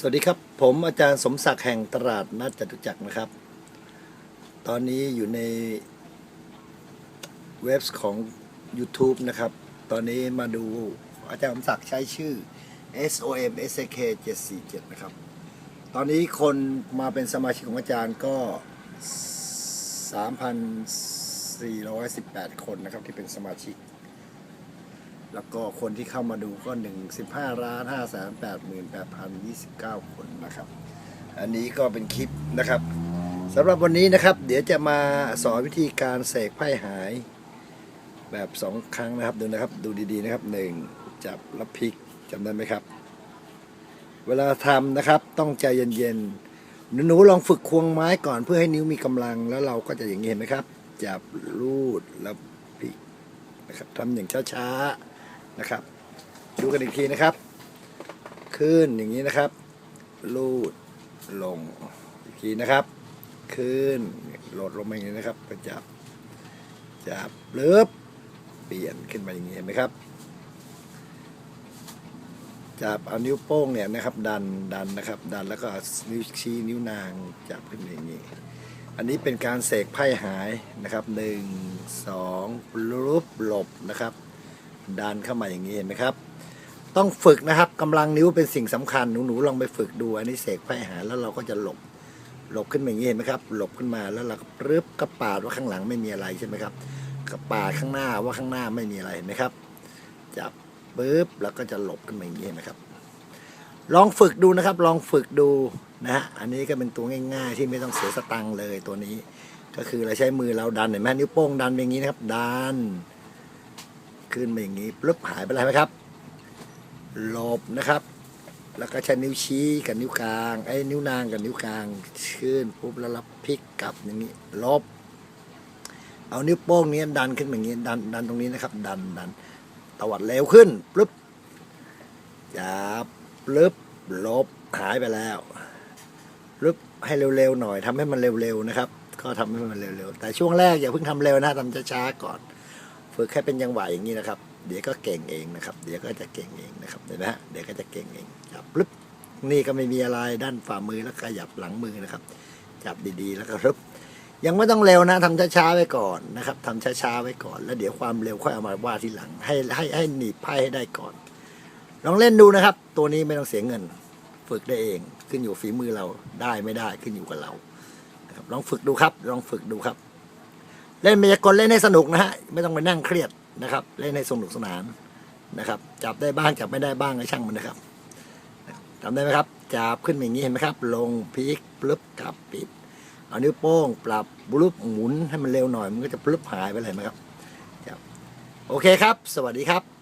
สวัสดีครับ ผมอาจารย์สมศักดิ์แห่งตลาดนัดจตุจักรนะครับ ตอนนี้อยู่ในเว็บของ YouTube นะครับ ตอนนี้มาดูอาจารย์สมศักดิ์ใช้ชื่อ SOM SK 747นะครับ ตอนนี้คนมาเป็นสมาชิกของอาจารย์ก็ 3,418 คนนะครับที่เป็นสมาชิก แล้วก็คนที่เข้ามาดูก็หนึ่งสิบห้าล้านห้าแสนแปดหมื่นแปดพันยี่สิบเก้าคนนะครับ อันนี้ก็เป็นคลิปนะครับสำหรับวันนี้นะครับ เดี๋ยวจะมาสอนวิธีการเสกไพ่หายแบบสองครั้งนะครับดูนะครับ ดูดีๆนะครับหนึ่งจับแล้วพลิกจำได้ไหมครับ เวลาทำนะครับต้องใจเย็นๆหนูๆลองฝึกควงไม้ก่อนเพื่อให้นิ้วมีกำลังแล้วเราก็จะอย่างนี้เห็นไหมครับ จับลูดแล้วพลิกนะครับทำอย่างช้าๆ นะครับ ดูกันอีกทีนะครับ ขึ้นอย่างนี้นะครับ ลูดลงอีกทีนะครับ ขึ้นโหลดลงมาอย่างนี้นะครับจับจับเลิบเปลี่ยนขึ้นมาอย่างนี้เห็นไหมครับจับเอานิ้วโป้งเนี่ยนะครับ ดันดันนะครับ ดันแล้วก็นิ้วชี้นิ้วนางจับขึ้นมาอย่างนี้ อันนี้เป็นการเสกไพ่หายนะครับหนึ่งสองลุบหลบนะครับ ดันเข้ามาอย่างนี้เห็นไหมครับ ต้องฝึกนะครับกำลังนิ้วเป็นสิ่งสำคัญหนูๆลองไปฝึกดูอันนี้เสกไพ่หาแล้วเราก็จะหลบหลบขึ้นมาอย่างนี้เห็นไหมครับ หลบขึ้นมาแล้วเราก็ปรึบกระปาดว่าข้างหลังไม่มีอะไรใช่ไหมครับกระปาดข้างหน้าว่าข้างหน้าไม่มีอะไรเห็นไหมครับ จับปึ๊บแล้วก็จะหลบขึ้นมาอย่างนี้เห็นไหมครับ ลองฝึกดูนะครับ ลองฝึกดูนะฮะอันนี้ก็เป็นตัวง่ายๆ ที่ไม่ต้องเสียสตังค์เลยตัวนี้ ก็คือเราใช้มือเราดันเห็นไหมนิ้วโป้งดันไปอย่างนี้นะครับ ดัน ขึ้นมาอย่างนี้ปุ๊บหายไปแล้วไหมครับหลบนะครับ แล้วก็ใช้นิ้วชี้กับนิ้วกลางไอ้นิ้วนางกับนิ้วกลางขึ้นปุ๊บแล้วเราพลิกกลับอย่างนี้ลบ เอานิ้วโป้งนี้ดันขึ้นมาอย่างนี้ดันดันตรงนี้นะครับ ดันดันตวัดเร็วขึ้นปุ๊บจับปุ๊บลบหายไปแล้วปุ๊บให้เร็วๆหน่อยทำให้มันเร็วๆนะครับ ก็ทำให้มันเร็วๆแต่ช่วงแรกอย่าเพิ่งทำเร็วนะทำช้าๆก่อน ฝึกแค่เป็นจังไหวอย่างนี้นะครับ เดี๋ยวก็เก่งเองนะครับ เดี๋ยวก็จะเก่งเองนะครับเห็นไหมฮะเดี๋ยวก็จะเก่งเองจับปึ๊บนี่ก็ไม่มีอะไรด้านฝ่ามือแล้วขยับหลังมือนะครับ จับดีๆ แล้วก็ปึ๊บยังไม่ต้องเร็วนะทำช้าๆไว้ก่อนนะครับทำช้าๆไว้ก่อน แล้วเดี๋ยวความเร็วค่อยเอามาว่าทีหลัง ให้ให้ให้หนีบไพ่ให้ได้ก่อน ลองเล่นดูนะครับ ตัวนี้ไม่ต้องเสียเงิน ฝึกได้เองขึ้นอยู่ฝีมือเราได้ไม่ได้ขึ้นอยู่กับเราครับลองฝึกดูครับ ลองฝึกดูครับ เล่นมายากลเล่นให้สนุกนะฮะไม่ต้องไปนั่งเครียดนะครับ เล่นให้สนุกสนานนะครับ จับได้บ้างจับไม่ได้บ้างก็ช่างมันนะครับจำได้ไหมครับจับขึ้นมาอย่างนี้เห็นไหมครับ ลงพลิกปลึบกลับปิด เอานิ้วโป้ง ปรับบลุบหมุนให้มันเร็วหน่อย มันก็จะปลึบหายไปเลยนไหมครับ โอเคครับ สวัสดีครับ